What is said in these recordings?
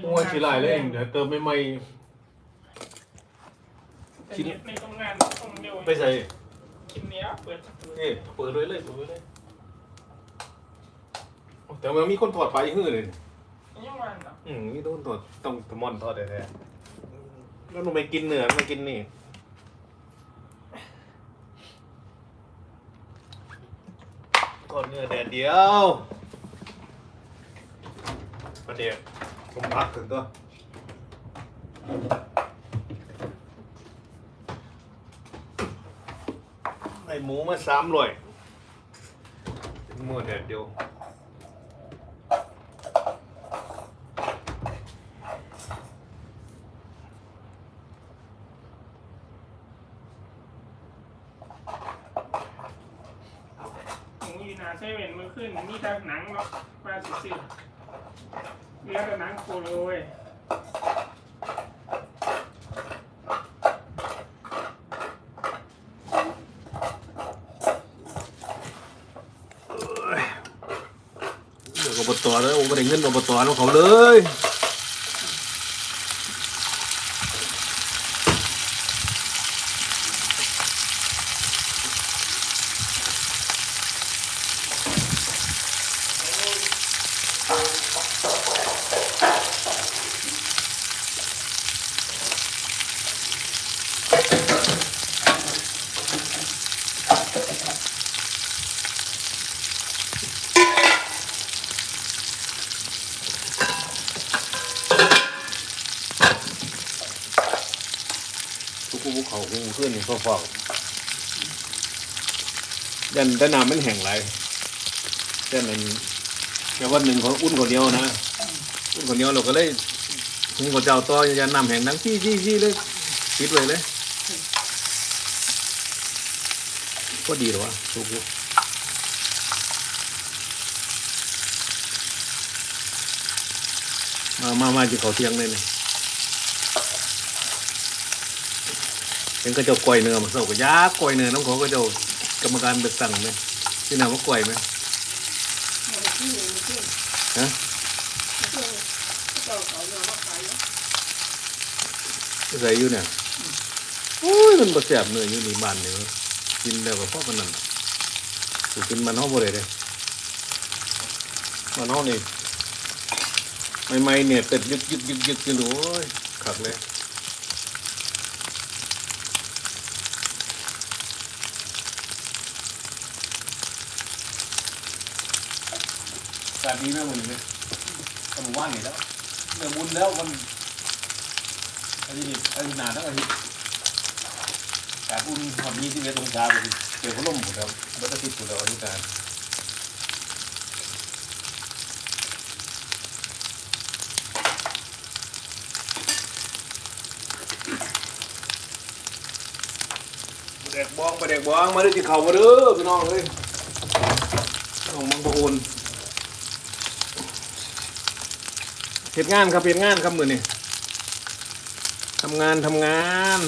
โรงโอ้ยงานขี้ลายเลยเดี๋ยวเติมไม่ไม่แต่เนี่ยในโรงงานต้องเร็วไปใส่กินเนี้ยเปิดสักตัวนี่เปิดเลยเลยเปิดเลยแต่มันมีคนถอดไปหื้อเลยยังวันอะอืมนี่ต้องถอดต้องตะมอนถอดแท้ๆแล้วลงไปกินเนื้อมากินนี่ทอดเนื้อแดดเดียวประเดี๋ยว ผมพักถึงตัวไอหมูมาสามร้อยหมูแดดเดียว หมูอยู่นาเซเว่นมือขึ้นมีแต่หนังเนาะมาสิสิเหลือแต่หนังโคโรย เดี๋ยวอบตเลยโอ้ไม่ได้เงินอบตของเขาเลย ทุกภูเขาคงขึ้นนี่ฟอกยันแต่น้ำมันแห้งไหลยันนั้นแต่วันหนึ่งเขาอุ่นคนเดียวนะอุ่นคนเดียวเราก็เลยถึงเขาเจ้าต่อยันน้ำแห้งทั้งที่ที่ที่เลยปิดไว้เลยก็ดีหรอวะทุกภูมามามาจีเขาเทียงเลยนี่เห็นก็เจ้าก่อยเนื้อมันเศร้าก็ยากก่อยเนื้อน้องเขาก็เจ้ากรรมการไปสั่งไหมที่นาว่าก่อยไหมฮะใส่อยู่เนี่ยโอ้ยมันประแสบเนื้ออยู่ในบ้านเนี่ยกินแล้วก็เพราะมันนั่นถูกกินมันห้องบ่ได้เลยมันห้องนี่ใหม่ๆเนี่ยเป็ดยึกยึกยึกยึกอยู่โอ้ยขักเลย การนี้แม่วันนี้ทำว่างอยู่แล้วเรื่องบุญแล้ววันอาทิตย์อาทิตย์หนทั้งอาทิตย์การบุญทำยี่สิบเอ็ดองศาไปเกี่ยวกับลมหมดแล้วบัตรทิตย์หมดแล้วอาทิตย์การเด็กบ้องไปเด็กบ้องมาด้วยที่เขามาเด้อพี่น้องเอ้ยน้องมังปะอุน เหตุงานครับเหตุงานครับมือนี่ทำงานทำงาน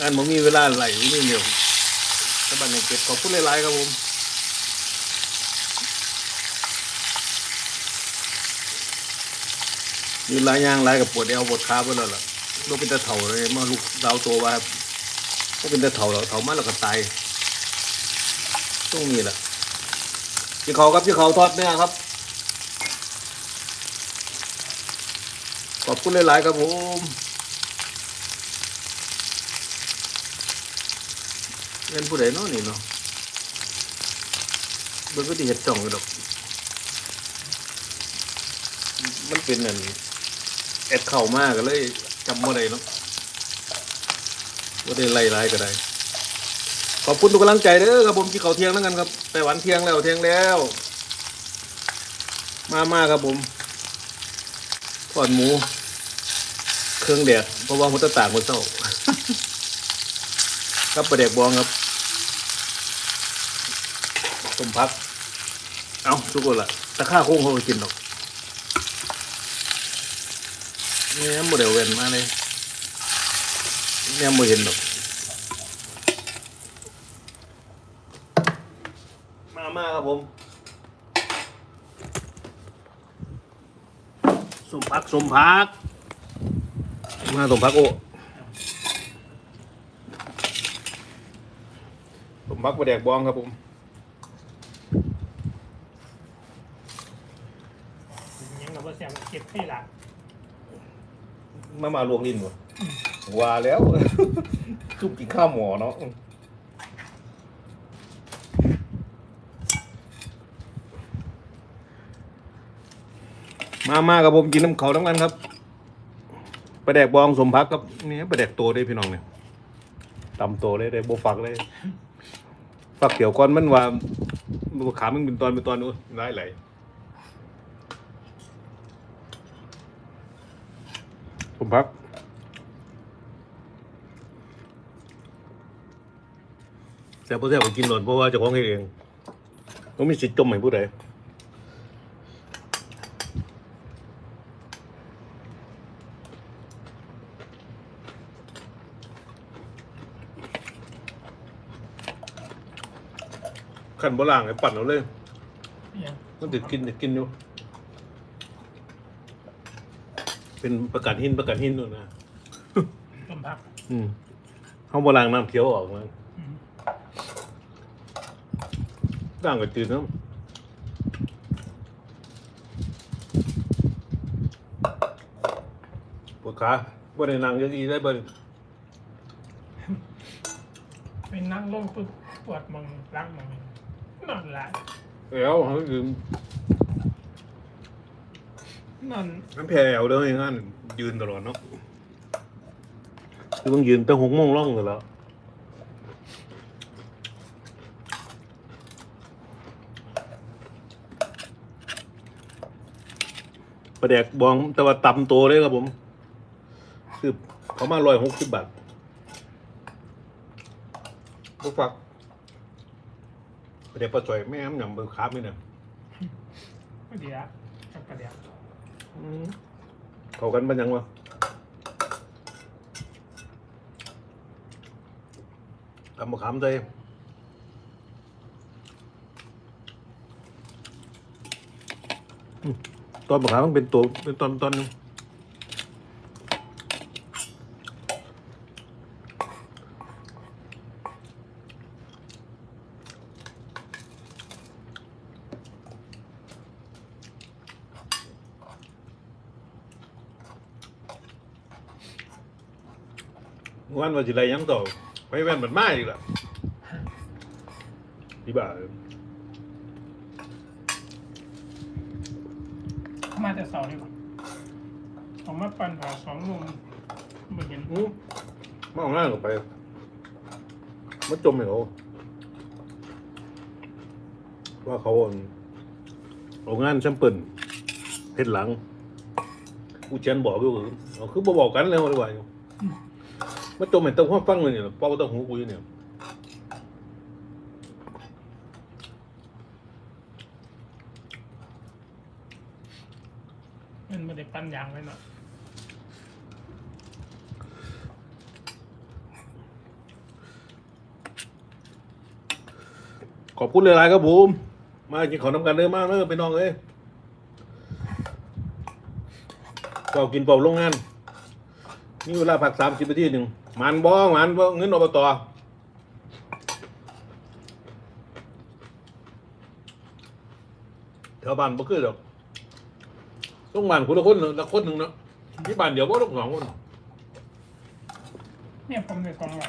งานผมมีเวลาไหลนี่เดียวสบันเก็บขอบคุณหลายๆครับผมมีหลายย่างหลายกับปวดเอวปวดขาไปแล้วล่ะลูกเป็นตะเถาเลยมาลูกดาวตัวว่าก็เป็นตะเถาแล้วเถามาแล้วก็ตายต้องมีแหละ พี่เขาครับพี่เขาทอดเนื้อครับ ขอบคุณหลาย ๆ ครับผมเงินผู้ใดเนาะนี่เนาะเบิ่งก็ดีเห็ดจ่องอยู่ดอก มันเป็นนั่นแอดเข่ามากก็เลยจำว่าใดเนาะว่าได้ไล่ไล่ก็ได้ ขอบคุณทุกกำลังใจเด้อครับผมที่เขาเที่ยงแล้วกันครับแต่วันเที่ยงแล้วเที่ยงแล้ว มามาครับผมทอดหมู เครื่องแดดเพราะว่ามันจะต่างคนเศร้าครับประเด็กบองครับต้มพัก เอาทุกคนละตะข้าโค้งเขาไปกินหรอกเนี่ยโมเดลเวนมาเลยเนี่ยโมเห็นหรอก มามาครับผมสมพักสมพักมาสมพักโอ้สมพักประแดกบองครับผมยังกับว่าเสียงเก็บที่หลังมามาลวกลิ้นวะว่าแล้วจุบกินข้าวหมอเนาะ มามากับผมกินน้ำเขาทั้งนั้นครับประแดกบองสมพักกับนี่ประแดกโตได้พี่น้องเนี่ยตำโตเลยได้โบฟักเลยฝักเกี่ยวก้อนมันว่าขามันเป็นตอนเป็นตอนนู้นได้ไหลผมพักแซ่บเพราะแซ่บผมกินหล่นเพราะว่าเจะของเฮ็ดเองต้องมีสิทธิ์จมให้ผู้ใด ขันโบราณไอ้ปั่นเอาเลยยังมันติดกินติดกินอยู่เป็นประกาศหินประกาศหินด้วยนะต้มผักอืมเขาโบราณน้ำเขียวออกมาอืมด่างกับจืดเนาะปวดขาบนในนางจะอีได้บ่ไปนั่งลงปึ๊บปวดมึงรักมึง นอนหลายแล้วเขาคือนอนน้ำแผ่วเลยงั้นยืนตลอดเนาะคือต้องยืนตั้งหกโมงล่องเลยแล้วประแดกบองแต่ว่าตำโตเลยครับผม คือเขามาร้อยหกสิบบาทบุฟัก ประแดกปลาจ่อยแม่มยำเบอร์คาบนี่เนี่ยก็เดียวกับประเดี๋ยวอืมเข้ากันปันยังวะตำมะขามใจอืมตอนมะขามมันเป็นตัวเป็นตอนตอนหนึง วันว่าสิไรยังต่อไปแว่นมันมาอีกละดีบ่ามาแต่เสาร์นี่ผมมาปั่นผ่าสองลุงไม่เห็นอื้อมาเอางานออกไปมาจมให้เขาว่าเขาเอาเอางานแชมเปิลเพชรหลังกูเชนบอกอยู่เอาคือบ่บอกกันเลยว่าดีกว่าอยู่ มาจมให้ต้องหัวฟังเลยเนี่ยเป้าต้องหูกูอยู่เนี่ยมันไม่ได้ปั่นยางไว้เนาะขอบคุณหลายๆครับผมมากินของน้ำกันเด้อมากเด้อไปน้องเอ้ยเป่ากินเป่าโรงงานนี่เวลาพักสามสิบนาทีหนึ่งห มันบ่หมันบ่เงินอบตแถวบ้านบ่คือดอกต้องบ้านคนละคนละคนหนึ่งเนาะที่บ้านเดียวบ่ต้องสองคนเนี่ยผมในกองไหว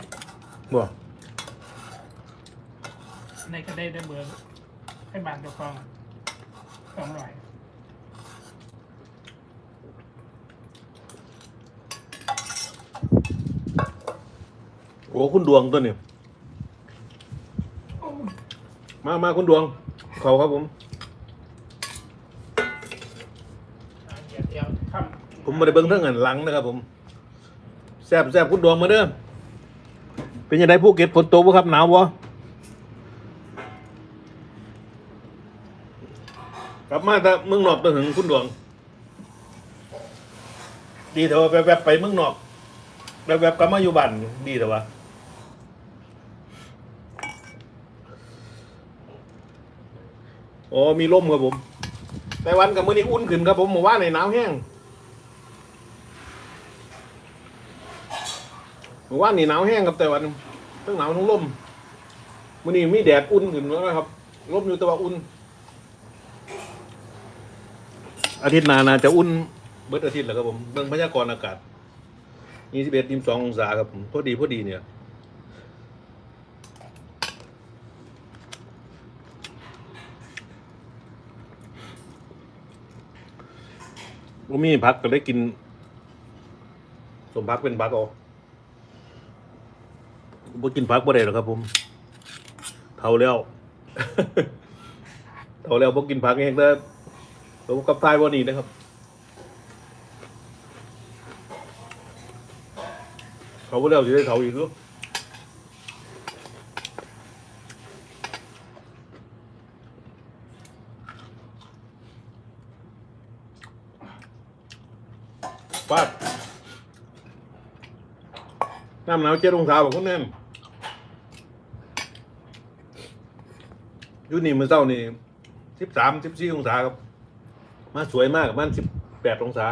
บ่ในก็ได้ได้เบอร์ให้บานตัวกองสองร้อย โอ้คุณดวงตัวนี้มามาคุณดวง เขาครับผม ผมม่ได้เบิ่งเรื่องเงินหลังนะครับผมแซบแซบคุณดวงมาเด้อเป็นยังไงภูเก็ตฝนตกบ่ครับหนาวบ่กลับมาแต่เมืองนอกตัวถึงคุณดวง ดีแต่ว่าแวบๆไปเมืองนอกแวบๆกลับมาอยู่บ้านดีแต่ว่า อ๋อมีร่มครับผมไต้วันกับมือนี้อุ่นขึ้นครับผมหมู่ว่าในหนาวแห้งหมู่ว่านี่หนาวแห้งครับไต้วันต้องหนาวต้องร่มมือนี้มีแดดอุ่นขึ้นแล้วครับร่มอยู่แต่ว่าอุ่น อาทิตย์หน้านาจะอุ่นเบิดอาทิตย์แหละครับผมเบิ่งพยากรณ์อากาศยี่เอ็ดริบสององศาครับผมพอดีพอดีเนี่ย บ่มีพักก็ได้กิน สมพักเป็นพักเอาบ่กินพักบ่ได้หรอกครับ ผมเท่าแล้วเท่าแล้วบ่กินพักเองแต่ผมกับทายบ่นี่นะครับ เขาบ่แล้วสิได้เท่าอีกเนา น้ำหนาวเจ็ดองศาบอกคุณแน่นยู่นี่มื้อเช้านี่สิบสามสิบสี่องศาครับมาสวยมากมันสิบแปดองศา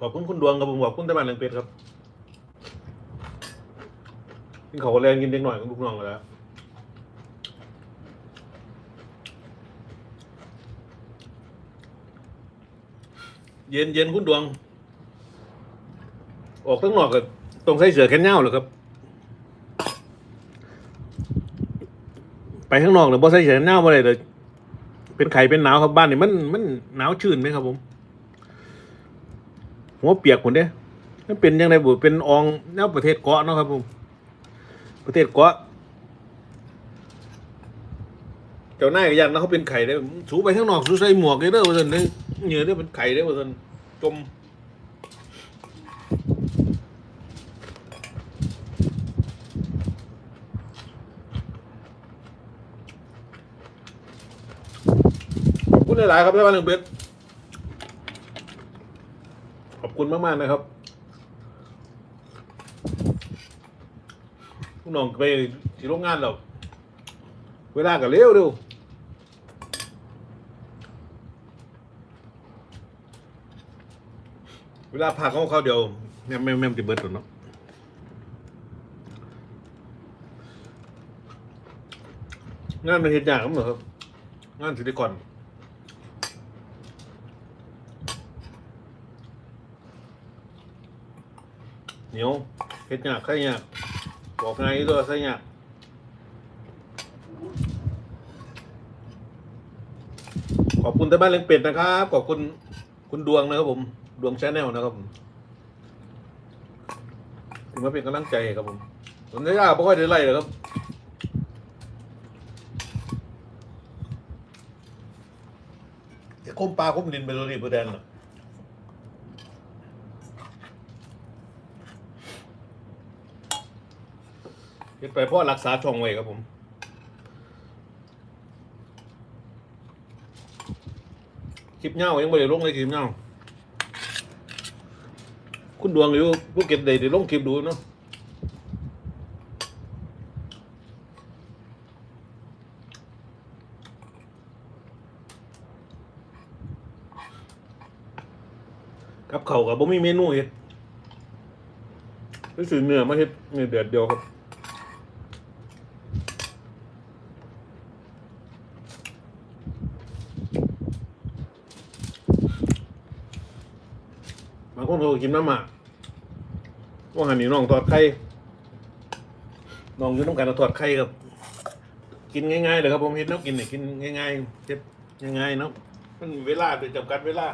ขอบคุณคุณดวงครับผมขอบคุณตะบันเลียงเป็ดครับกินเขาวแรงกินเด็กหน่อยกับลูกน้องกันแล้ว เย็นเย็นคุณดวง ออกตั้งนอกกับตรงใส่เสือแขนยาวเหรอครับ ไปข้างนอกหรือบ่ใส่เสือแขนยาวบ่ได้เลยเป็นไข่เป็นหนาวครับบ้านนี่มันมันหนาวชื้นไหมครับผมหัวเปียกหมดเด้มันเป็นยังไงบุเป็นอองแนวประเทศเกาะเนาะครับผมประเทศเกาะเจ้าหน้ายก็ยันนะเขาเป็นไข่ได้สูไปข้างนอกสูใส่หมวกเลยเด้อว่าซั่นเด้อ เหงื่อเด้อเป็นไข่เด้อว่าซั่นจมขอบคุณหลายๆครับท่านหนึ่งเป็ดขอบคุณมาก ๆ นะครับผู้น้องไปที่โรงงานเราเวลาก็เร็วเร็ว เวลาพักของเขาเดียวแม่แม่แม่มจะเบิดตัวเนาะงานมันเห็นยากครับเหรอครับ งานสิได้ก่อนเหนียวเฮ็ดยากใครยากบอกไงตัวใส่ยากขอบคุณแต่บ้านเลี้ยงเป็ดนะครับ ขอบคุณ คุณดวงนะครับผม ดวงชาแนลนะครับผมถึงมาเป็นกำลังใจครับผมผมได้ยากไม่ค่อยได้ไล่เลยครับจะคมปลาคมดินไปตัวนี้เพื่อแดนน่ะเฮ็ดไปเพราะรักษาช่องไว้ครับผม คลิปเงายังไม่ได้ลงเลยคลิปเงาคุณดวงอยู่ภูเก็ตได้ได้ลงคลิปดูเนาะกับเขากับบ่มีเมนูเฮ็ดไปซื้อเนื้อมาเฮ็ดเนื้อเดือดเดียวครับ กินน้ำหมาว่าหันนี่น้องทอดไข่น้องอยู่ต้องการทอดไข่ครับ กินง่ายๆเลยครับผมเห็นน้องกินเนี่ยกินง่ายๆเจ็บง่ายๆเนาะมันเวลาโดยจำกัดเวลา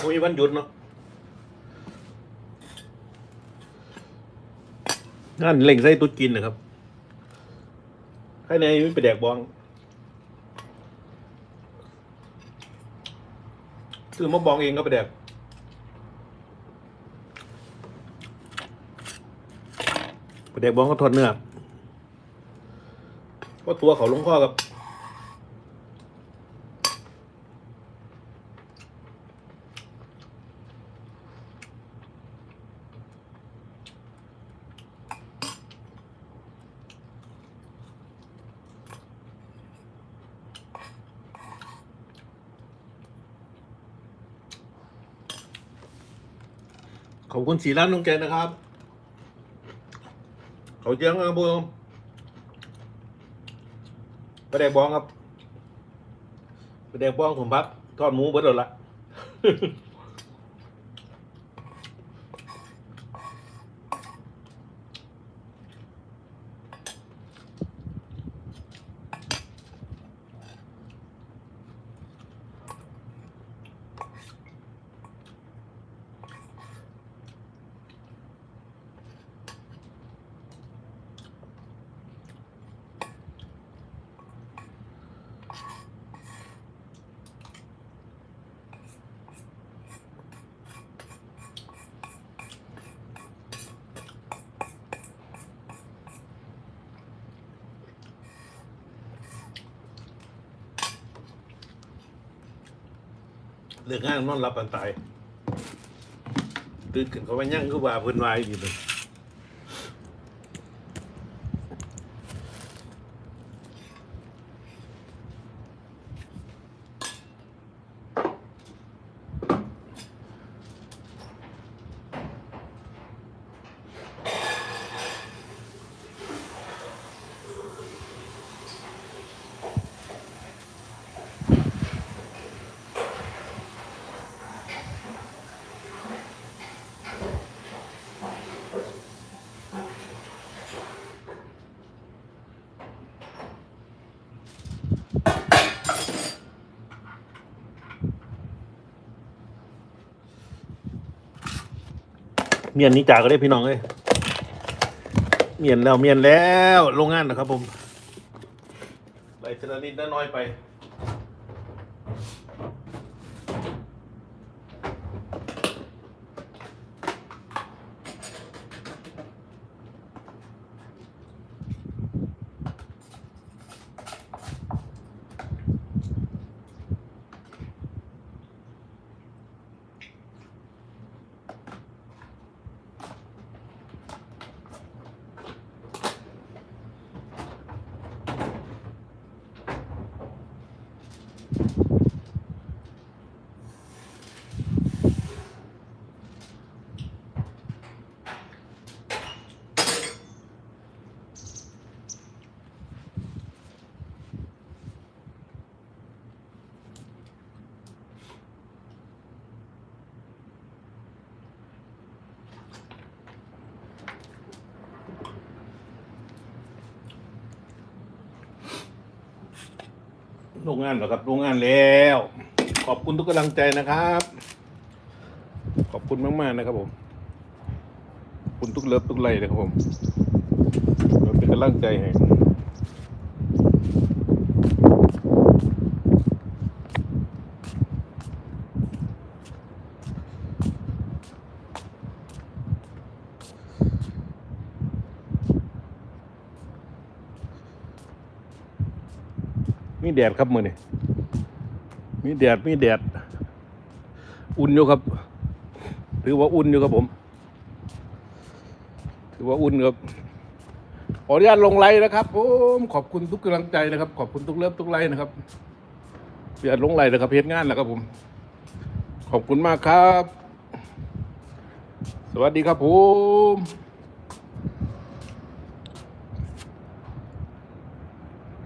โอ้ยวันหยุดเนาะงานเล่งใส่ตุ๊ดกินนะครับใครในนี้ไปแดกบอง ซื้อมาบองเองก็ไปแดกไปแดกบองก็ทอดเนื้อเพราะตัวเขาลงข้อกับ อบคุณสีร้านนงแกนะครับ เขาเจียงครับผมประเดกบองครับประเดกบองผมพับ ทอดหมูเบิดแล้วละ เรื่องงานนอนรับปันตายตื่นขึ้นเขาว่ายั่งคือว่าเพิ่นวายอยู่เลย เมียนนี้จากก็ได้พี่น้องเลยเมียนแล้วเมียนแล้วโรงงานนะครับผมไปชนะนิดน้อยไป โรงงานเหรอครับ โรงงานแล้ว ขอบคุณทุกกำลังใจนะครับ ขอบคุณมาก ๆ นะครับผมขอบคุณทุกเลิฟทุกไลค์นะครับผมเราเป็นกำลังใจให้ มีแดดครับมือนี่มีแดดมีแดด อุ่นอยู่ครับ ถือว่าอุ่นอยู่ครับผม ถือว่าอุ่นครับขออนุญาตลงไลน์นะครับผมขอบคุณทุกกำลังใจนะครับ ขอบคุณทุกเลิฟทุกไลน์นะครับออนุญาตลงไลน์นะครับเพจงานนะครับผม ขอบคุณมากครับ สวัสดีครับผม